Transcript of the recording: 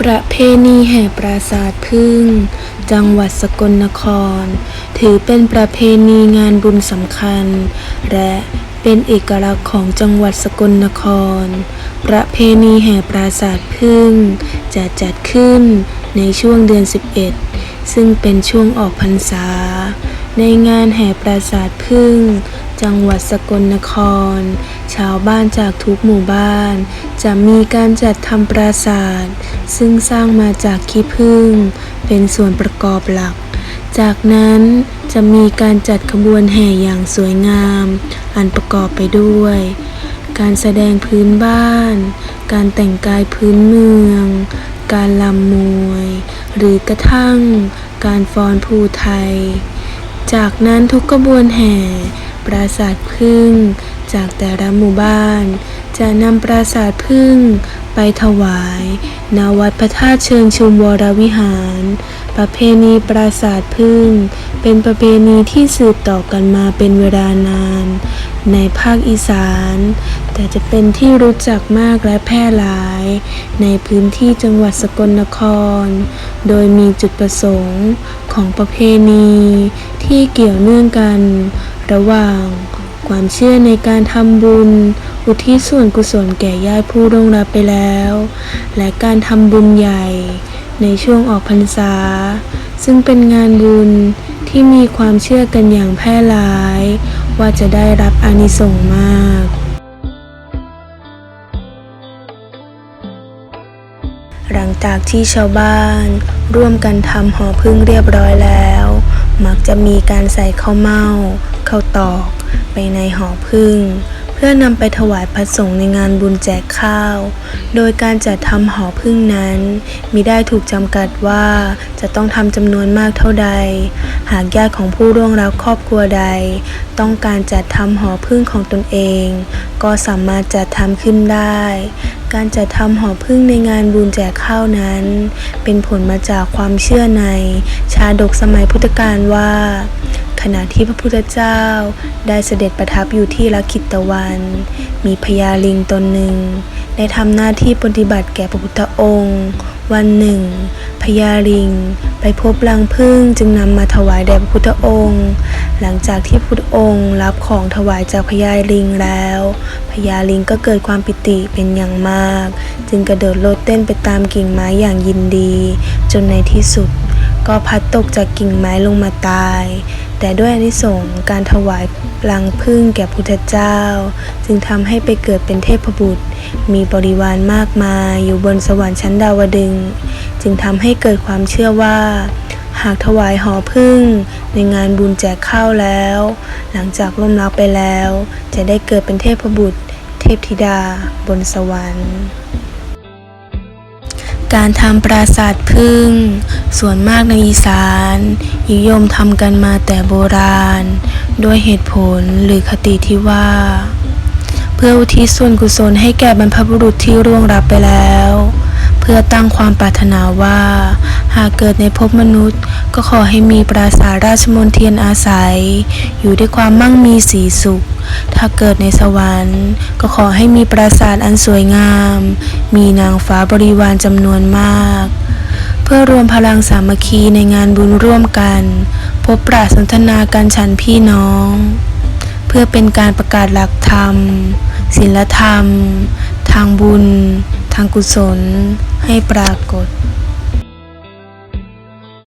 ประเพณีแห่ปราสาทพึ่ง จังหวัดสกลนคร ถือเป็นประเพณีงานบุญสำคัญ และเป็นเอกลักษณ์ของจังหวัดสกลนคร ประเพณีแห่ปราสาทพึ่ง จะจัดขึ้นในช่วงเดือน 11 ซึ่งเป็นช่วงออกพรรษา ในงานแห่ปราสาทพึ่ง จังหวัดสกลนคร ชาวบ้านจากทุกหมู่บ้าน จะมีการจัดทำปราสาท ซึ่งสร้างมาจากขี้ผึ้งเป็นส่วนประกอบหลัก จากนั้นจะมีการจัดขบวนแห่อย่างสวยงาม อันประกอบไปด้วย การแสดงพื้นบ้าน การแต่งกายพื้นเมือง การลำมวย หรือกระทั่งการฟ้อนภูไทย จากนั้นทุกกระบวนแห่ปราสาทพึ่งจากแต่ละหมู่บ้าน จะนำปราสาทพึ่ง ไปถวายณวัดพระธาตุเชิงชุมวรวิหาร ประเพณีปราสาทพึ่ง เป็นประเพณีที่สืบต่อกันมาเป็นเวลานาน ในภาคอีสาน แต่จะเป็นที่รู้จักมากและแพร่หลาย ในพื้นที่จังหวัดสกลนคร โดยมีจุดประสงค์ของประเพณีที่เกี่ยวเนื่องกัน ระหว่าง ความเชื่อในการทำบุญ อุทิศส่วนกุศลแก่ญาติผู้ร่วงรับไปแล้ว และการทำบุญใหญ่ ในช่วงออกพรรษา ซึ่งเป็นงานบุญที่มีความเชื่อกันอย่างแพร่หลาย ว่าจะได้รับอานิสงส์มาก หลังจากที่ชาวบ้าน ร่วมกันทำหอพึ่งเรียบร้อยแล้ว มักจะมีการใส่ข้าวเม่าข้าวตอก ไปในหอพึ่ง เพื่อนำไปถวายพระสงฆ์ในงานบุญแจกข้าว โดยการจัดทำหอพึ่งนั้นมิได้ถูกจำกัดว่าจะต้องทำจำนวนมากเท่าใด หากญาติของผู้ร่วงรับครอบครัวใด ต้องการจัดทำหอพึ่งของตนเอง ก็สามารถจัดทำขึ้นได้ การจัดทำหอพึ่งในงานบุญแจกข้าวนั้น เป็นผลมาจากความเชื่อใน ชาดกสมัยพุทธกาลว่า ขณะที่พระพุทธเจ้าได้เสด็จประทับอยู่ที่ลักขิตวัน มีพญาลิงตนหนึ่ง ได้ทำหน้าที่ปฏิบัติแก่พระพุทธองค์ วันหนึ่งพญาลิง ไปพบรังผึ้งจึงนำมาถวายแด่พระพุทธองค์ หลังจากที่พระพุทธองค์รับของถวายจากพญาลิงแล้วพญาลิงก็เกิดความปิติเป็นอย่างมาก จึงกระโดดโลดเต้นไปตามกิ่งไม้อย่างยินดี จนในที่สุด ก็พัดตกจากกิ่งไม้ลงมาตาย แต่ด้วยอานิสงส์การถวายรังพึ่งแก่พุทธเจ้า จึงทำให้ไปเกิดเป็นเทพบุตร มีบริวารมากมายอยู่บนสวรรค์ชั้นดาวดึง จึงทำให้เกิดความเชื่อว่า หากถวายหอพึ่ง ในงานบุญแจกข้าวแล้ว หลังจากล่มลักไปแล้ว จะได้เกิดเป็นเทพบุตร เทพธิดา บนสวรรค์ การทำปราสาทพึ่ง ส่วนมากในอีสานนิยมทำกันมาแต่โบราณ ด้วยเหตุผลหรือคติที่ว่า เพื่ออุทิศส่วนกุศลให้แก่บรรพบุรุษที่ร่วงรับไปแล้ว เพื่อตั้งความปรารถนาว่า หากเกิดในภพมนุษย์ ก็ขอให้มีปราสาทราชมนเทียนอาศัย อยู่ด้วยความมั่งมีสีสุข ถ้าเกิดในสวรรค์ ก็ขอให้มีปราสาทอันสวยงาม มีนางฟ้าบริวารจำนวนมาก เพื่อรวมพลังสามัคคีในงานบุญร่วมกัน พบปราสนทนากันฉันพี่น้อง เพื่อเป็นการประกาศหลักธรรมศีลธรรม ทางบุญ ทางกุศล ให้ปรากฏ